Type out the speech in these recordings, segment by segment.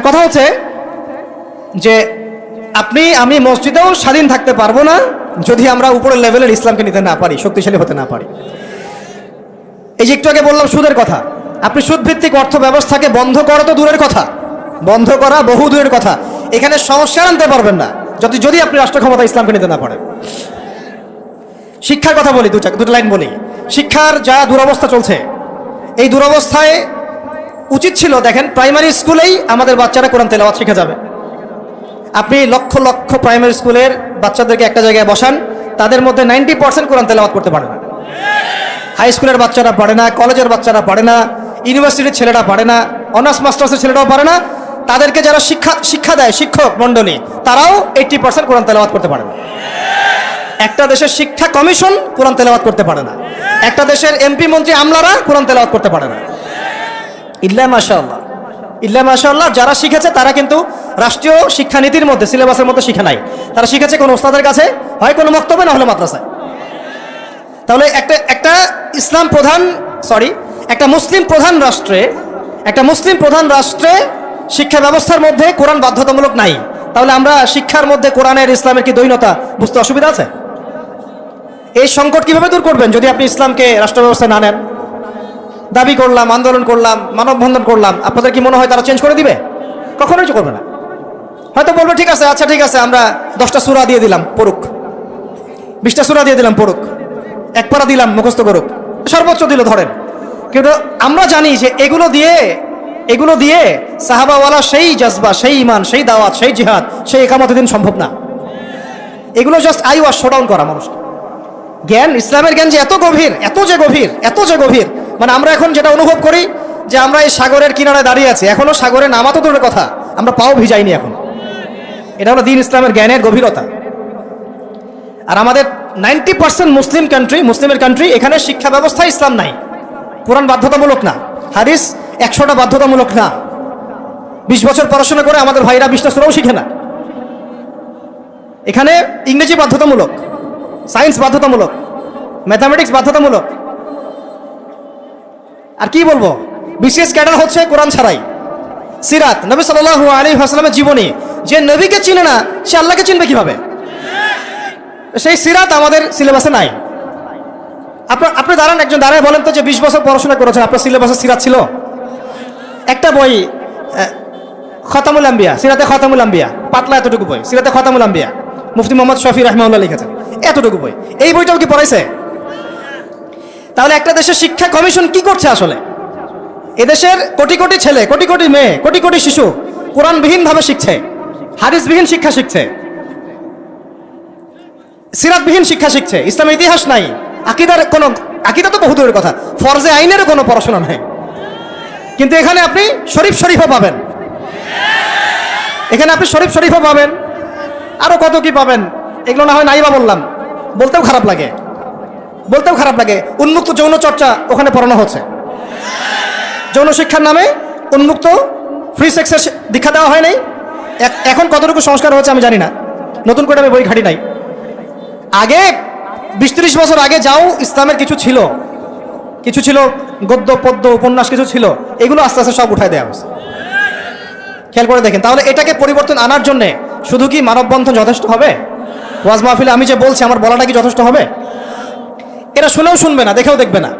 কথা হচ্ছে যে আপনি, আমি মসজিদেও স্বাধীন থাকতে পারব না যদি আমরা উপরের লেভেলের ইসলামকে নিতে না পারি, শক্তিশালী হতে না পারি। এই যে একটু আগে বললাম সুদের কথা। আপনি সুদভিত্তিক অর্থ ব্যবস্থাকে বন্ধ করা তো দূরের কথা। বন্ধ করা বহু দূরের কথা। এখানে সমস্যা আনতে পারবেন না। যদি যদি আপনি রাষ্ট্র ক্ষমতা ইসলামকে নিতে না পারেন। শিক্ষার কথা বলি দুটা দুটো লাইন বলি। শিক্ষার যা দুরবস্থা চলছে, এই দুরবস্থায় উচিত ছিল, দেখেন প্রাইমারি স্কুলেই আমাদের বাচ্চারা কোরআন তেলাওয়াত শিখে যাবে। আপনি লক্ষ লক্ষ প্রাইমারি স্কুলের বাচ্চাদেরকে একটা জায়গায় বসান, তাদের মধ্যে নাইনটি পার্সেন্ট কোরআন তেলাওয়াত করতে পারে না। হাই স্কুলের বাচ্চারা পারে না কলেজের বাচ্চারা পারে না ইউনিভার্সিটির ছেলেরা পারে না অনার্স মাস্টার্সের ছেলেরাও পারে না, তাদেরকে যারা শিক্ষা শিক্ষা দেয়, শিক্ষক মণ্ডলী, তারাও এইটটি পার্সেন্ট কোরআন তেলাওয়াত করতে পারে না। একটা দেশের শিক্ষা কমিশন কোরআন তেলাওয়াত করতে পারে না। একটা দেশের এমপি মন্ত্রী আমলারা কোরআন তেলাওয়াত করতে পারে না। ইল্লা মাশাআল্লাহ। ইল্লা মাশাআল্লাহ, যারা শিখেছে তারা কিন্তু রাষ্ট্রীয় শিক্ষানীতির মধ্যে, সিলেবাসের মধ্যে শিখে নাই। তারা শিখেছে কোনো ওস্তাদের কাছে, হয় কোনো বক্তব্যে না হলে মাদ্রাসায়। তাহলে একটা একটা ইসলাম প্রধান সরি একটা মুসলিম প্রধান রাষ্ট্রে, একটা মুসলিম প্রধান রাষ্ট্রে শিক্ষা ব্যবস্থার মধ্যে কোরআন বাধ্যতামূলক নাই। তাহলে আমরা শিক্ষার মধ্যে কোরআনের, ইসলামের কি দৈনতা বুঝতে অসুবিধা আছে? এই সংকট কীভাবে দূর করবেন যদি আপনি ইসলামকে রাষ্ট্র ব্যবস্থা না নেন? দাবি করলাম, আন্দোলন করলাম, মানববন্ধন করলাম, আপনাদের কি মনে হয় তারা চেঞ্জ করে দিবে? কখনোই করবে না। হয়তো বলবে, ঠিক আছে আচ্ছা ঠিক আছে, আমরা দশটা সুরা দিয়ে দিলাম, পড়ুক। বিশটা সুরা দিয়ে দিলাম, পড়ুক। এক পারা দিলাম, মুখস্থ করুক। সর্বোচ্চ দিল, ধরেন। কিন্তু আমরা জানি যে এগুলো দিয়ে এগুলো দিয়ে সাহাবাওয়ালা সেই জজবা, সেই ইমান সেই দাওয়াত, সেই জিহাদ, সেই একামত দিন সম্ভব না। এগুলো জাস্ট আই ওয়াশ শোডাউন করা মানুষকে। জ্ঞান, ইসলামের জ্ঞান যে এত গভীর, এত যে গভীর, এত যে গভীর মানে আমরা এখন যেটা অনুভব করি যে আমরা এই সাগরের কিনারে দাঁড়িয়ে আছি। এখনও সাগরে নামা তো দূরের কথা। আমরা পাও ভিজাইনি এখন। এটা হলো দিন ইসলামের জ্ঞানের গভীরতা। আর আমাদের নাইনটি পার্সেন্ট মুসলিম কান্ট্রি মুসলিমের কান্ট্রি এখানে শিক্ষা ব্যবস্থা ইসলাম নাই। কোরআন বাধ্যতামূলক না। হাদিস একশোটা বাধ্যতামূলক না। বিশ বছর পড়াশোনা করে আমাদের ভাইরা বিশটা সুরাও শিখে না। এখানে ইংরেজি বাধ্যতামূলক, সায়েন্স বাধ্যতামূলক, ম্যাথামেটিক্স বাধ্যতামূলক আর কি বলব? বিশেষ ক্যাডার হচ্ছে কোরআন ছাড়াই। সিরাত, নবী সাল্লাল্লাহু আলী হাসলামের জীবনী। যে নবীকে চিনে না, সে আল্লাহকে চিনবে কীভাবে? সেই সিরাত আমাদের সিলেবাসে নাই। আপনার আপনি দাঁড়ান, একজন দাঁড়ায় বলেন তো যে বিশ বছর পড়াশোনা করেছেন, আপনার সিলেবাসে সিরাত ছিল? একটা বই খতামুল আম্বিয়া সিরাতে খতামুল আম্বিয়া পাতলা এতটুকু বই, সিরাতে খতামুল আম্বিয়া মুফতি মোহাম্মদ শফি রহমাউল্লাহ লিখেছেন, এতটুকু বই। এই বইটাও কি পড়াইছে? তাহলে একটা দেশের শিক্ষা কমিশন কি করছে আসলে? এদেশের কোটি কোটি ছেলে, কোটি কোটি মেয়ে, কোটি কোটি শিশু কোরআনবিহীনভাবে শিখছে, হাদিসবিহীন শিক্ষা শিখছে, সিরাতবিহীন শিক্ষা শিখছে ইসলামের ইতিহাস নাই, আকিদার কোনো, আকিদা তো বহু দূরের কথা, ফরজে আইনেরও কোনো পড়াশোনা নাই। কিন্তু এখানে আপনি শরীফ শরীফও পাবেন। এখানে আপনি শরীফ শরীফও পাবেন। আরও কত কি পাবেন? এগুলো না হয় নাইবা বললাম, বলতেও খারাপ লাগে। বলতেও খারাপ লাগে। উন্মুক্ত যৌন চর্চা ওখানে পড়ানো হচ্ছে। যৌন শিক্ষার নামে উন্মুক্ত ফ্রি সেক্সের দীক্ষা দেওয়া হয় নাই। এখন কতটুকু সংস্কার হচ্ছে আমি জানি না। নতুন করে আমি বই ঘাটি নাই। আগে বিশ ত্রিশ বছর আগে যাও, ইসলামের কিছু ছিল। কিছু ছিল গদ্য, পদ্য, উপন্যাস কিছু ছিল। এগুলো আস্তে আস্তে সব উঠায় দেওয়া হয়েছে। খেয়াল করে দেখেন। তাহলে এটাকে পরিবর্তন আনার জন্যে শুধু কি মানববন্ধন যথেষ্ট হবে? ওয়াজ মাহফিলে আমি যে বলছি, আমার বলাটা কি যথেষ্ট হবে? এরা শুনেও শুনবে না, দেখেও দেখবে না।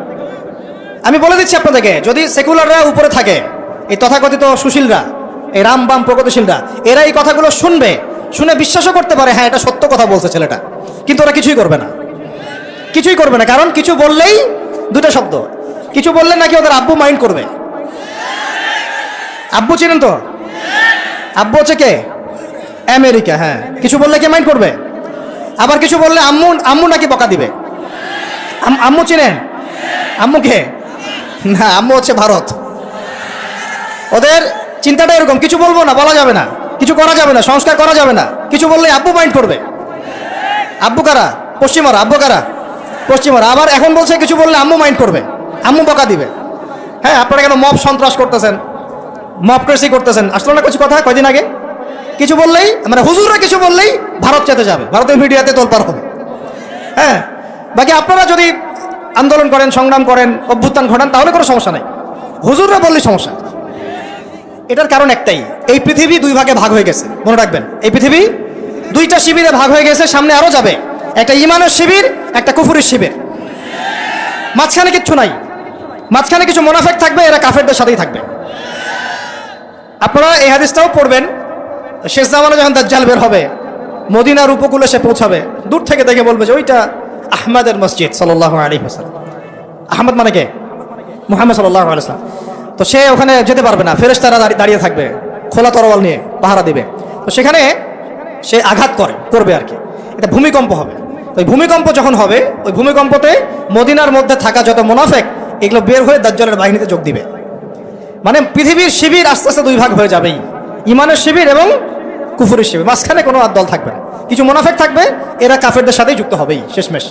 আমি বলে দিচ্ছি আপনাদেরকে, যদি সেকুলাররা উপরে থাকে, এই তথাকথিত সুশীলরা, এই রাম বাম প্রগতিশীলরা, এরা এই কথাগুলো শুনবে, শুনে বিশ্বাসও করতে পারে হ্যাঁ এটা সত্য কথা বলছে ছেলেটা। কিন্তু ওরা কিছুই করবে না। কিছুই করবে না, কারণ কিছু বললেই দুটো শব্দ। কিছু বললে নাকি ওদের আব্বু মাইন্ড করবে। আব্বু চিনেন তো? আব্বু হচ্ছে কে? আমেরিকা হ্যাঁ। কিছু বললে কে মাইন্ড করবে? আবার কিছু বললে আম্মু আম্মু নাকি বকা দিবে? আম্মু চিনেন? আম্মু কে? না, আম্মু হচ্ছে ভারত। ওদের চিন্তাটা এরকম, কিছু বলব না, বলা যাবে না। কিছু করা যাবে না, সংস্কার করা যাবে না। কিছু বললে আব্বু মাইন্ড করবে। আব্বু কারা? পশ্চিমারা, আব্বু কারা? পশ্চিমারা। আবার এখন বলছে, কিছু বললে আম্মু মাইন্ড করবে। আম্মু বকা দিবে। হ্যাঁ আপনারা কেন মব সন্ত্রাস করতেছেন? মবক্রেসি করতেছেন? আসলে না কিছু কথা কয়দিন আগে? কিছু বললেই মানে হুজুররা কিছু বললেই ভারত চেতে যাবে। ভারতের মিডিয়াতে তোলপার হবে। হ্যাঁ বাকি আপনারা যদি আন্দোলন করেন, সংগ্রাম করেন, অভ্যুত্থান ঘটান, তাহলে কোনো সমস্যা নেই। হুজুররা বললে সমস্যা এটার কারণ একটাই, এই পৃথিবী দুই ভাগে ভাগ হয়ে গেছে। মনে রাখবেন, এই পৃথিবী দুইটা শিবিরে ভাগ হয়ে গেছে, সামনে আরও যাবে। একটা ইমানের শিবির, একটা কুফুরের শিবির। মাঝখানে কিচ্ছু নাই। মাঝখানে কিছু মোনাফেক থাকবে, এরা কাফেরদের সাথেই থাকবে। আপনারা এই হাদিসটাও পড়বেন, শেষ জামানে যখন দাজ্জাল বের হবে, মদিনার উপকূলে সে পৌঁছাবে, দূর থেকে দেখে বলবে যে ওইটা আহমদের মসজিদ সাল্লাহ আলী হাসান আহমদ মানে কে? মুহাম্মদ সাল্লাহ আলাইসলাম তো সে ওখানে যেতে পারবে না ফেরেস তারা দাঁড়িয়ে থাকবে, খোলা তরোয়াল নিয়ে পাহারা দিবে। তো সেখানে সে আঘাত করে, করবে আর কি। এটা ভূমিকম্প হবে। ওই ভূমিকম্প যখন হবে, ওই ভূমিকম্পতে মদিনার মধ্যে থাকা যত মোনাফেক, এগুলো বের হয়ে দাজ্জালের বাহিনীতে যোগ দিবে। মানে পৃথিবীর শিবির আস্তে আস্তে দুই ভাগ হয়ে যাবেই। ইমানের শিবির এবং কুফুরের শিবির মাঝখানে কোনো আর দল থাকবে না। কিছু মোনাফেক থাকবে, এরা কাফেরদের সাথেই যুক্ত হবেই, শেষমেশ।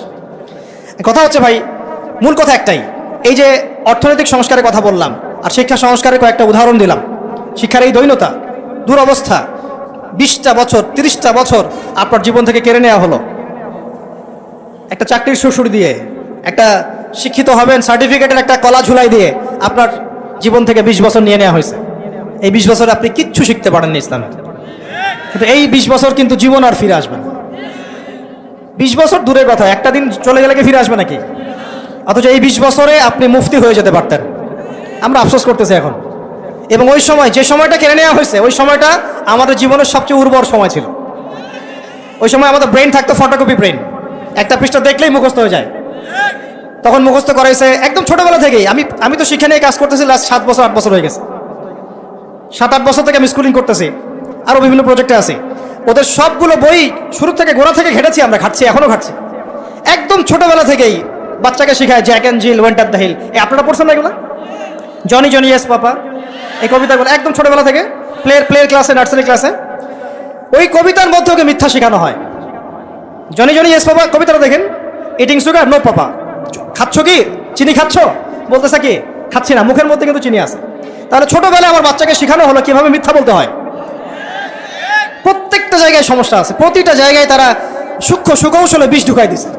কথা হচ্ছে ভাই, মূল কথা একটাই, এই যে অর্থনৈতিক সংস্কারের কথা বললাম, আর শিক্ষা সংস্কারের কয়েকটা উদাহরণ দিলাম। শিক্ষার এই দৈনতা, দুরবস্থা, বিশটা বছর, তিরিশটা বছর আপনার জীবন থেকে কেড়ে নেওয়া হলো। একটা চাকরির শ্বশুর দিয়ে, একটা শিক্ষিত হবেন সার্টিফিকেটের একটা কলা ঝুলাই দিয়ে আপনার জীবন থেকে বিশ বছর নিয়ে নেওয়া হয়েছে। এই বিশ বছরে আপনি কিচ্ছু শিখতে পারেননি ইসলামের কিন্তু এই বিশ বছর কিন্তু জীবন আর ফিরে আসবে না। বিশ বছর দূরের কথা, একটা দিন চলে গেলে কি ফিরে আসবে নাকি? অথচ এই বিশ বছরে আপনি মুফতি হয়ে যেতে পারতেন। আমরা আফসোস করতেছি এখন। এবং ওই সময়, যে সময়টা কেড়ে নেওয়া হয়েছে, ওই সময়টা আমাদের জীবনের সবচেয়ে উর্বর সময় ছিল। ওই সময় আমাদের ব্রেন থাকতো ফটোকপি ব্রেন একটা পৃষ্ঠা দেখলেই মুখস্থ হয়ে যায়। তখন মুখস্থ করাইছে একদম ছোটবেলা থেকেই। আমি আমি তো নিয়ে কাজ করতেছি লাস্ট সাত বছর, আট বছর হয়ে গেছে। সাত, আট বছর থেকে আমি স্কুলিং করতেছি। আরও বিভিন্ন প্রজেক্টে আছে। ওদের সবগুলো বই শুরু থেকে গোড়া থেকে ঘেটেছি আমরা খাচ্ছি এখনও খাচ্ছি একদম ছোটবেলা থেকেই বাচ্চাকে শেখায় Jack and Jill went up the hill এ, আপনারা পড়ছেন না এগুলো? জনি জনি এস পাপা এই কবিতাগুলো একদম ছোটবেলা থেকে প্লেয়ার প্লেয়ার ক্লাসে নার্সারি ক্লাসে ওই কবিতার মধ্যে ওকে মিথ্যা শেখানো হয়। জনি জনি এস পাপা কবিতাটা দেখেন। ইটিং সুগার নো পাপা খাচ্ছ কি? চিনি খাচ্ছ? বলতেছে কি, খাচ্ছি না, মুখের মধ্যে কিন্তু চিনি আছে। তাহলে ছোটবেলায় আমার বাচ্চাকে শেখানো হলো কীভাবে মিথ্যা বলতে হয়। প্রত্যেকটা জায়গায় সমস্যা আছে। প্রতিটা জায়গায় তারা সূক্ষ্ম সুকৌশলে বিষ ঢুকাই দিছে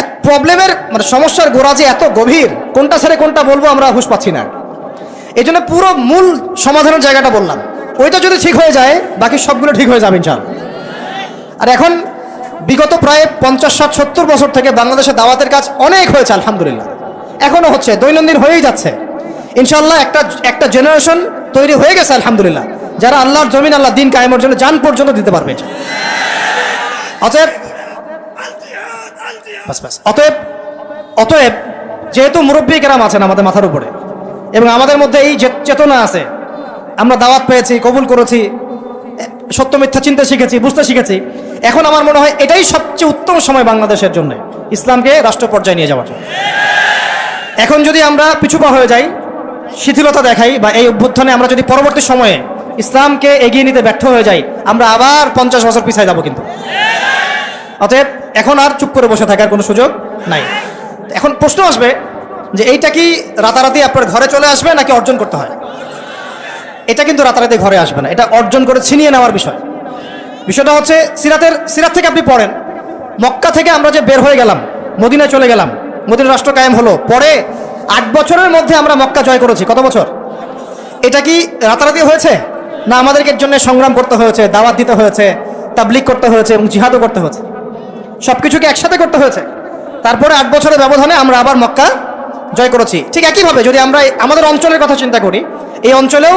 এক প্রবলেমের মানে সমস্যার গোড়া যে এত গভীর, কোনটা ছেড়ে কোনটা বলব আমরা হুশ পাচ্ছি না। এই জন্য পুরো মূল সমাধানের জায়গাটা বললাম। ওইটা যদি ঠিক হয়ে যায়, বাকি সবগুলো ঠিক হয়ে যাবে ইনশাল আর এখন বিগত প্রায় পঞ্চাশ, ষাট, সত্তর বছর থেকে বাংলাদেশে দাওয়াতের কাজ অনেক হয়েছে, আলহামদুলিল্লাহ। এখনও হচ্ছে, দৈনন্দিন হয়েই যাচ্ছে। ইনশাল্লাহ একটা একটা জেনারেশন তৈরি হয়ে গেছে, আলহামদুলিল্লাহ। যারা আল্লাহর জমিন আল্লাহ দিন কায়েমের জন্য যান পর্যন্ত দিতে পারবে। অতএব অতএব অতএব যেহেতু মুরব্বী কেরাম আছেন আমাদের মাথার উপরে, এবং আমাদের মধ্যে এই চেতনা আছে, আমরা দাওয়াত পেয়েছি, কবুল করেছি সত্য মিথ্যা চিন্তা শিখেছি, বুঝতে শিখেছি, এখন আমার মনে হয় এটাই সবচেয়ে উত্তম সময় বাংলাদেশের জন্য, ইসলামকে রাষ্ট্র পর্যায়ে নিয়ে যাওয়ার এখন যদি আমরা পিছুপা হয়ে যাই, শিথিলতা দেখাই, বা এই অভ্যুত্থানে আমরা যদি পরবর্তী সময়ে ইসলামকে এগিয়ে নিতে ব্যর্থ হয়ে যাই, আমরা আবার পঞ্চাশ বছর পিছিয়ে যাব কিন্তু। অতএব এখন আর চুপ করে বসে থাকার কোনো সুযোগ নাই। এখন প্রশ্ন আসবে যে এইটা কি রাতারাতি আপনার ঘরে চলে আসবে নাকি অর্জন করতে হয়? এটা কিন্তু রাতারাতি ঘরে আসবে না, এটা অর্জন করে ছিনিয়ে নেওয়ার বিষয়। বিষয়টা হচ্ছে সিরাতের, সিরাত থেকে আপনি পড়েন, মক্কা থেকে আমরা যে বের হয়ে গেলাম, মদিনায় চলে গেলাম, মদিনা রাষ্ট্র কায়েম হলো, পরে আট বছরের মধ্যে আমরা মক্কা জয় করেছি, কত বছর? এটা কি রাতারাতি হয়েছে? না, আমাদেরকে জন্য সংগ্রাম করতে হয়েছে, দাওয়াত দিতে হয়েছে তাবলিক করতে হয়েছে এবং জিহাদও করতে হয়েছে। সব কিছুকে একসাথে করতে হয়েছে। তারপরে আট বছরের ব্যবধানে আমরা আবার মক্কা জয় করেছি। ঠিক একইভাবে যদি আমরা আমাদের অঞ্চলের কথা চিন্তা করি, এই অঞ্চলেও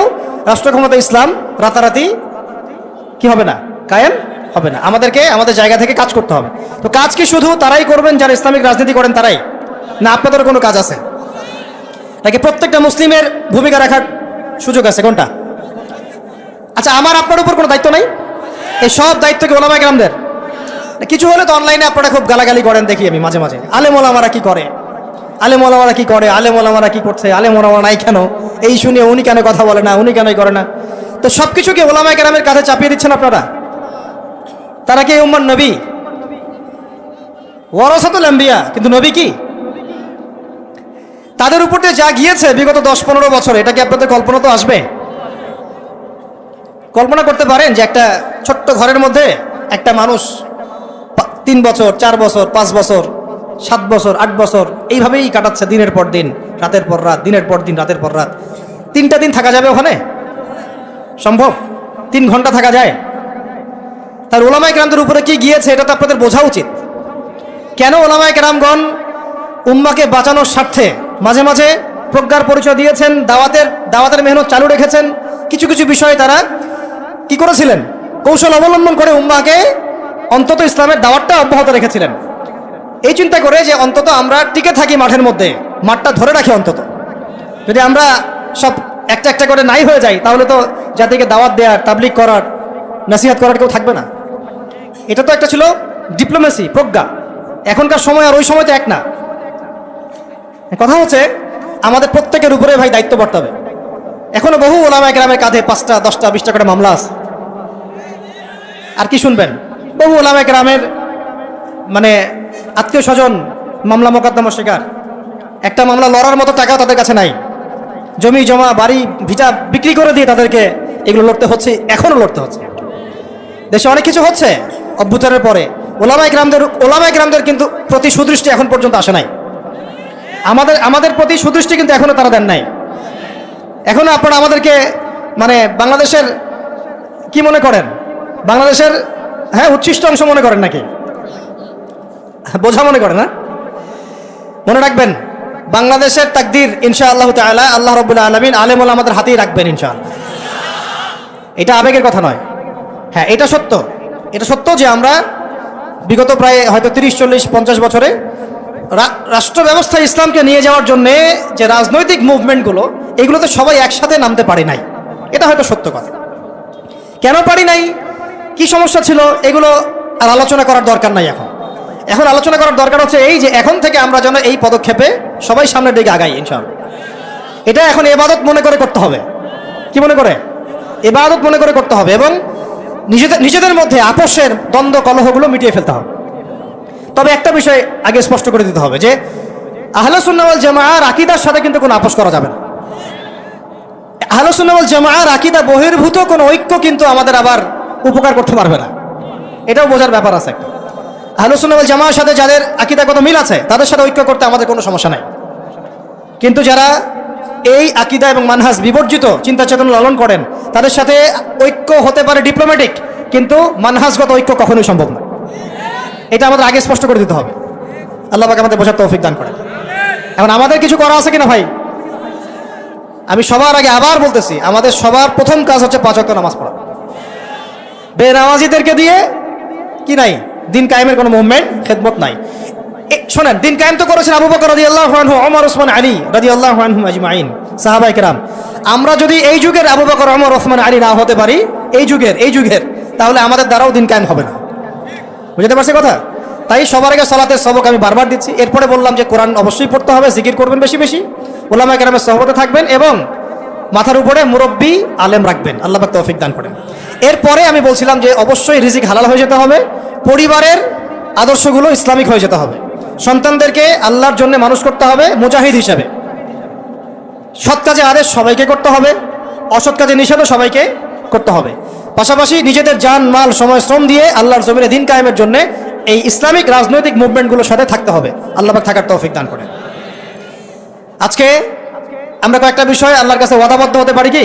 রাষ্ট্র ক্ষমতা ইসলাম রাতারাতি কি হবে না? কায়েম হবে না। আমাদেরকে আমাদের জায়গা থেকে কাজ করতে হবে। তো কাজ কি শুধু তারাই করবেন, যারা ইসলামিক রাজনীতি করেন তারাই? না আপনাদের কোনো কাজ আছে? নাকি প্রত্যেকটা মুসলিমের ভূমিকা রাখার সুযোগ আছে? কোনটা? আচ্ছা আমার আপনার উপর কোনো দায়িত্ব নাই? এই সব দায়িত্ব কি ওলামা গ্রামদের কিছু হলে তো অনলাইনে আপনারা খুব গালাগালি করেন দেখি আমি মাঝে মাঝে। আলেম ওলামারা কি করে? আলেম ওলামারা কি করে? আলেম ওলামারা কি করছে? আলেম ওলামা নাই কেন? এই শুনে উনি কেন কথা বলে না? উনি কেন করে না? তো সব কিছু কি ওলামা গ্রামের কাছে চাপিয়ে দিচ্ছেন আপনারা? তারা কি উম্মান নবী? ওয়ারসাতুল আম্বিয়া, কিন্তু নবী কি? তাদের উপর যা গিয়েছে বিগত দশ পনেরো বছর, এটা কি আপনাদের কল্পনা তো আসবে? কল্পনা করতে পারেন যে একটা ছোট্ট ঘরের মধ্যে একটা মানুষ তিন বছর, চার বছর, পাঁচ বছর, সাত বছর, আট বছর এইভাবেই কাটাচ্ছে দিনের পর দিন, রাতের পর রাত, দিনের পর দিন, রাতের পর রাত। তিনটা দিন থাকা যাবে ওখানে? সম্ভব? তিন ঘণ্টা থাকা যায়? তার ওলামায় গ্রামদের উপরে কি গিয়েছে এটা তো আপনাদের বোঝা উচিত। কেন ওলামায় গ্রামগণ উম্মাকে বাঁচানোর স্বার্থে মাঝে মাঝে প্রজ্ঞার পরিচয় দিয়েছেন, দাওয়াতের দাওয়াতের মেহনত চালু রেখেছেন, কিছু কিছু বিষয়ে তারা কি করেছিলেন? কৌশল অবলম্বন করে উম্মাকে অন্তত ইসলামের দাওয়াতটা অব্যাহত রেখেছিলেন। এই চিন্তা করে যে অন্তত আমরা টিকে থাকি মাঠের মধ্যে, মাঠটা ধরে রাখি অন্তত। যদি আমরা সব একটা একটা করে নাই হয়ে যাই, তাহলে তো জাতিকে দাওয়াত দেওয়ার তাবলিক করার, নাসিহাত করার কেউ থাকবে না। এটা তো একটা ছিল ডিপ্লোমেসি প্রজ্ঞা। এখনকার সময় আর ওই সময় তো এক না। কথা হচ্ছে, আমাদের প্রত্যেকের উপরে ভাই দায়িত্ব বর্তাবে। হবে এখনও বহু ওলামা গ্রামের কাঁধে পাঁচটা, দশটা, বিশটা করে মামলা আছে। আর কি শুনবেন? বহু ওলামা গ্রামের মানে আত্মীয় স্বজন মামলা মোকদ্দমা শিকার। একটা মামলা লড়ার মতো টাকাও তাদের কাছে নাই। জমি, জমা, বাড়ি, ভিটা বিক্রি করে দিয়ে তাদেরকে এগুলো লড়তে হচ্ছে এখনও লড়তে হচ্ছে। দেশে অনেক কিছু হচ্ছে অভ্যুত্থানের পরে। ওলামাই গ্রামদের ওলামাই গ্রামদের কিন্তু প্রতি সুদৃষ্টি এখন পর্যন্ত আসে নাই। আমাদের আমাদের প্রতি সুদৃষ্টি কিন্তু এখনও তারা দেন নাই। এখনও আপনারা আমাদেরকে মানে বাংলাদেশের কি মনে করেন? বাংলাদেশের হ্যাঁ উচ্ছিষ্ট অংশ মনে করেন নাকি? বোঝা মনে করেন না? মনে রাখবেন, বাংলাদেশের তাকদির ইনশা আল্লাহ তালা আল্লাহ রবুল্লা আলমিন আলেমুল আমাদের হাতেই রাখবেন, ইনশাআল্লাহ। এটা আবেগের কথা নয়। হ্যাঁ এটা সত্য। এটা সত্য যে আমরা বিগত প্রায় হয়তো তিরিশ, চল্লিশ, পঞ্চাশ বছরে রাষ্ট্র ব্যবস্থা ইসলামকে নিয়ে যাওয়ার জন্যে যে রাজনৈতিক মুভমেন্টগুলো, এগুলোতে সবাই একসাথে নামতে পারি নাই। এটা হয়তো সত্য কথা। কেন পারি নাই? কি সমস্যা ছিল? এগুলো আর আলোচনা করার দরকার নাই এখন। এখন আলোচনা করার দরকার হচ্ছে এই যে এখন থেকে আমরা যেন এই পদক্ষেপে সবাই সামনের দিকে আগাই, ইনশাআল্লাহ। এটা এখন এবাদত মনে করে করতে হবে। কি মনে করে? এবাদত মনে করে করতে হবে এবং নিজেদের নিজেদের মধ্যে আপোষের দ্বন্দ্ব কলহগুলো মিটিয়ে ফেলতে হবে। তবে একটা বিষয় আগে স্পষ্ট করে দিতে হবে যে আহলসুন্নাওয়াল জামাআর আকিদার সাথে কিন্তু কোনো আপোষ করা যাবে না। আহলসুন্নাওয়াল জামাআর আকিদা বহির্ভূত কোনো ঐক্য কিন্তু আমাদের আবার উপকার করতে পারবে না। এটাও বোঝার ব্যাপার আছে। একটা আহলসুন্নাওয়াল জামাআর সাথে যাদের আকিদা কত মিল আছে, তাদের সাথে ঐক্য করতে আমাদের কোনো সমস্যা নাই। কিন্তু যারা এই আকিদা এবং মানহাজ বিবর্জিত চিন্তা চেতনা লালন করেন, তাদের সাথে ঐক্য হতে পারে ডিপ্লোম্যাটিক কিন্তু মানহাজগত ঐক্য কখনোই সম্ভব না। এটা আমাদের আগে স্পষ্ট করে দিতে হবে। আল্লাহ পাক আমাদের বোঝার তৌফিক দান করেন। এখন আমাদের কিছু করা আছে কিনা ভাই? আমি সবার আগে আবার বলতেছি, আমাদের সবার প্রথম কাজ হচ্ছে পাঁচ নামাজ পড়া। বেনামাজিদেরকে দিয়ে কি নাই? দিন কায়েমের কোনো মুভমেন্ট খেদমত নাই। শোনেন, দিন কায়েম তো করেছেন আবু বকর রাদিয়াল্লাহু আনহু অমর ওসমান, আলী রাদিয়াল্লাহু আনহুম আজমাইন, সাহাবায়ে কেরাম। আমরা যদি এই যুগের আবু বকর, ওমর, ওসমান, আলী না হতে পারি, এই যুগের এই যুগের, তাহলে আমাদের দ্বারাও দিন কায়েম হবে না। বুঝতে পারছি কথা? তাই সবার আগে সলাতের সবক আমি বারবার দিচ্ছি। এরপরে বললাম যে কোরআন অবশ্যই পড়তে হবে, জিকির করবেন বেশি বেশি। ওলামা কেরামের সহবতে থাকবেন এবং মাথার উপরে মুরব্বী আলেম রাখবেন। আল্লাহ তৌফিক দান করেন। এরপরে আমি বলছিলাম যে অবশ্যই রিজিক হালাল হয়ে যেতে হবে, পরিবারের আদর্শগুলো ইসলামিক হয়ে যেতে হবে। সন্তানদেরকে আল্লাহর জন্য মানুষ করতে হবে মুজাহিদ হিসাবে। সৎ কাজে আদেশ সবাইকে করতে হবে, অসৎ কাজে নিষেধও সবাইকে করতে হবে। পাশাপাশি নিজেদের যান মাল, সময়, শ্রম দিয়ে আল্লাহর জমিনে দিন কায়েমের জন্য এই ইসলামিক রাজনৈতিক মুভমেন্টগুলোর সাথে থাকতে হবে। আল্লাহ থাকার তৌফিক দান করেন। আজকে আমরা কয়েকটা বিষয় আল্লাহর কাছে ওয়াদাবদ্ধ হতে পারি কি?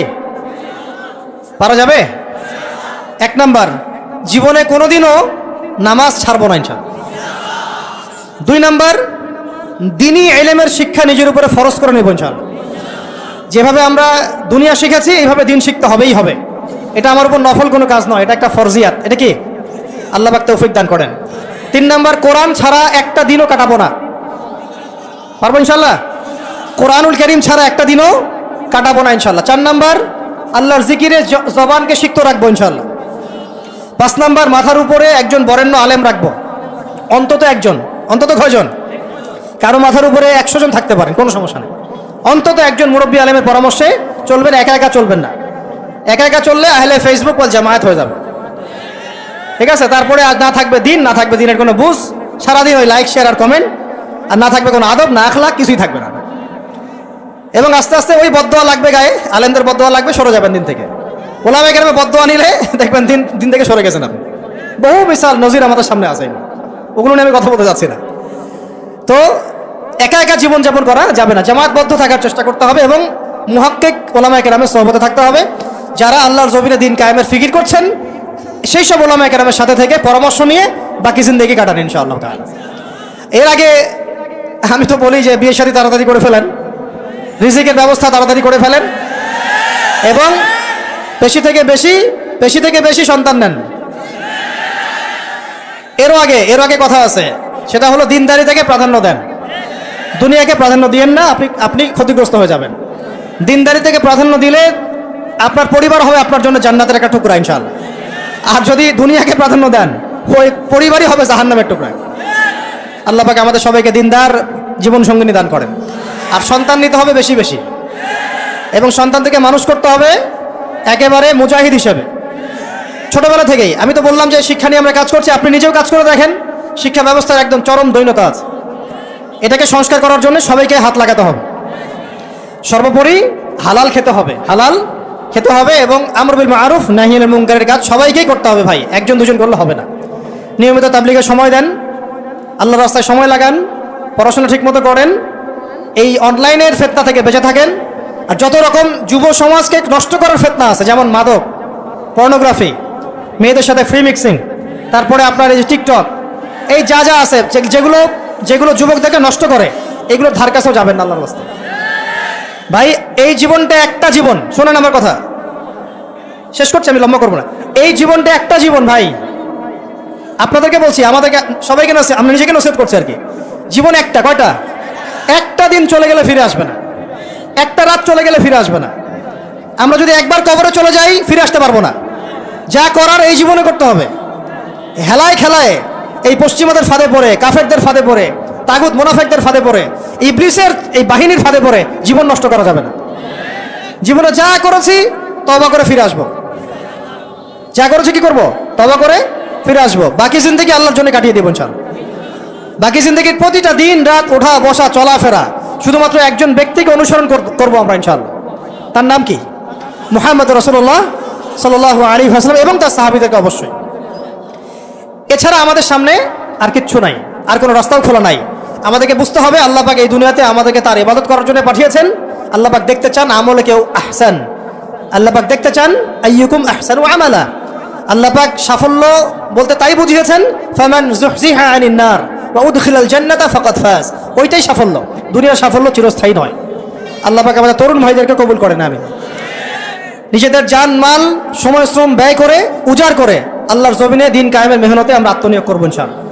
পারা যাবে? এক নাম্বার, জীবনে কোনোদিনও নামাজ ছাড়বো না ইনশাল দুই নাম্বার, দিনই এলেমের শিক্ষা নিজের উপরে ফরজ করে নেব ইনশাল যেভাবে আমরা দুনিয়া শিখেছি, এইভাবে দিন শিখতে হবেই হবে। এটা আমার উপর নফল কোনো কাজ নয়, এটা একটা ফরজিয়াত। এটা কি? আল্লাহ বাক তৌফিক দান করেন। তিন নাম্বার, কোরআন ছাড়া একটা দিনও কাটাবো না। পারব ইনশাল্লাহ কোরআনুল করিম ছাড়া একটা দিনও কাটাবো না ইনশাল্লাহ চার নাম্বার, আল্লাহর জিকিরে জবানকে শিখতে রাখব ইনশাল্লাহ পাঁচ নাম্বার মাথার উপরে একজন বরেণ্য আলেম রাখব। অন্তত একজন। অন্তত কয়জন? কারও মাথার উপরে একশো জন থাকতে পারেন, কোনো সমস্যা নেই। অন্তত একজন মুরব্বী আলেমের পরামর্শে চলবেন, একা একা চলবেন না। একা একা চললে আহলে ফেসবুক বল জামায়াত হয়ে যাবে। ঠিক আছে? তারপরে আজ না থাকবে দিন, না থাকবে দিনের কোনো বুঝ। সারাদিন ওই লাইক শেয়ার আর কমেন্ট আর না থাকবে কোনো আদব, না আখলা কিছুই থাকবে না। এবং আস্তে আস্তে ওই বদোয়া লাগবে গায়ে, আলেমদের বদোয়া লাগবে, সরে যাবেন দিন থেকে। ওলামে গ্রামে বদোয়া নিলে দেখবেন দিন দিন থেকে সরে গেছেন আপনি। বহু বিশাল নজির আমাদের সামনে আছে। ওগুলো নিয়ে আমি কথা বলতে যাচ্ছি না। তো একা একা জীবনযাপন করা যাবে না। জামাতবদ্ধ থাকার চেষ্টা করতে হবে এবং মুহাক্কিক ওলামায় কেরামের সহবতে থাকতে হবে। যারা আল্লাহর জমিনে দিন কায়েমের ফিকির করছেন, সেই সব ওলামায় কেরামের সাথে থেকে পরামর্শ নিয়ে বাকি জিন্দগি কাটান ইনশাআল্লাহ তাআলা। এর আগে আমি তো বলি যে বিয়ে শাদী তাড়াতাড়ি করে ফেলেন। রিজিকের ব্যবস্থা তাড়াতাড়ি করে ফেলেন। এবং বেশি থেকে বেশি বেশি থেকে বেশি সন্তান নেন। এরও আগে এরও আগে কথা আছে। সেটা হলো দিনদারি থেকে প্রাধান্য দেন। দুনিয়াকে প্রাধান্য দিয়েন না, আপনি আপনি ক্ষতিগ্রস্ত হয়ে যাবেন। দিনদারি থেকে প্রাধান্য দিলে আপনার পরিবার হবে আপনার জন্য জান্নাতের একটা টুকরা, ইনশাআল্লাহ। আর যদি দুনিয়াকে প্রাধান্য দেন, ওই পরিবারই হবে জাহান্নামের টুকরা। আল্লাহ পাক আমাদের সবাইকে দিনদার জীবন সঙ্গিনী দান করেন। আর সন্তান নিতে হবে বেশি বেশি। এবং সন্তান থেকে মানুষ করতে হবে একেবারে মুজাহিদ হিসেবে। ছোটবেলা থেকেই, আমি তো বললাম যে শিক্ষা নিয়ে আমরা কাজ করছি, আপনি নিজেও কাজ করে দেখেন, শিক্ষা ব্যবস্থার একদম চরম দৈনতা আছে। এটাকে সংস্কার করার জন্য সবাইকে হাত লাগাতে হবে। সর্বোপরি হালাল খেতে হবে, হালাল খেতে হবে এবং আমর বিল মারুফ নাহিয়ানের মুঙ্কারের কাজ সবাইকেই করতে হবে ভাই, একজন দুজন করলে হবে না। নিয়মিত তাবলিগে সময় দেন, আল্লাহ রাস্তায় সময় লাগান, পড়াশোনা ঠিকমতো করেন, এই অনলাইনের ফেতনা থেকে বেঁচে থাকেন আর যত রকম যুব সমাজকে নষ্ট করার ফেতনা আছে, যেমন মাদক পর্নোগ্রাফি মেয়েদের সাথে ফ্রি মিক্সিং তারপরে আপনার এই যে টিকটক এই যা যা আছে যেগুলো যেগুলো যুবকদেরকে নষ্ট করে এগুলো ধার কাছেও যাবেন না আল্লাহর রাস্তায়। ভাই, এই জীবনটা একটা জীবন। শোনেন আমার কথা। শেষ করছি, আমি লম্বা করব না। এই জীবনটা একটা জীবন, ভাই। আপনাদেরকে বলছি, আমাদেরকে, সবাইকে নসে আমরা নিজেকে নসিহত করছি আর কি। জীবন একটা, কয়টা? একটা দিন চলে গেলে ফিরে আসবে না। একটা রাত চলে গেলে ফিরে আসবে না। আমরা যদি একবার কবরে চলে যাই, ফিরে আসতে পারব না। যা করার এই জীবনে করতে হবে। হেলায় খেলায় এই পশ্চিমাদের ফাঁদে পড়ে, কাফেরদের ফাঁদে পড়ে, তাগুত মোনাফেকদের ফাঁদে পড়ে, ইবলিসের এই বাহিনীর ফাঁদে পড়ে জীবন নষ্ট করা যাবে না। জীবনে যা করেছি তবা করে ফিরে আসব। যা করেছি কি করব? তবা করে ফিরে আসব। বাকি জিন্দগি আল্লাহর জন্য কাটিয়ে দেবো ইনশাল বাকি জিন্দগির প্রতিটা দিন, রাত, ওঠা, বসা, চলাফেরা শুধুমাত্র একজন ব্যক্তিকে অনুসরণ কর- করব আমরা ইনশাল্লাহ তার নাম কি? মোহাম্মদ রসুল্লাহ সাল আলী হাসলাম এবং তার সাহাবিদেরকে অবশ্যই। এছাড়া আমাদের সামনে আর কিচ্ছু নাই, আর কোনো রাস্তাও খোলা নাই। আমাদেরকে বুঝতে হবে, আল্লাহ পাক এই দুনিয়াতে আমাদেরকে তার ইবাদত করার জন্য পাঠিয়েছেন। আল্লাহ পাক দেখতে চান আমলে কেউ আহসান। আল্লাহ পাক দেখতে চান, আইয়ুকুম আহসানু আমালা। আল্লাহ পাক সাফল্য বলতে তাই বুঝিয়েছেন, ফামান জুহজিহা আনিন উদখিলাল জান্নাতা ফাকাদ ফাজ। ওইটাই সাফল্য। দুনিয়ার সাফল্য চিরস্থায়ী নয়। আল্লাহ পাক আমাদের তরুণ ভাইদেরকে কবুল করেন আমি নিজেদের জান, মাল, সময়, শ্রম ব্যয় করে, উজাড় করে আল্লাহর জমিনে দিন কায়েমের মেহনতে আমরা আত্মনিয়োগ করব, ইনশাআল্লাহ।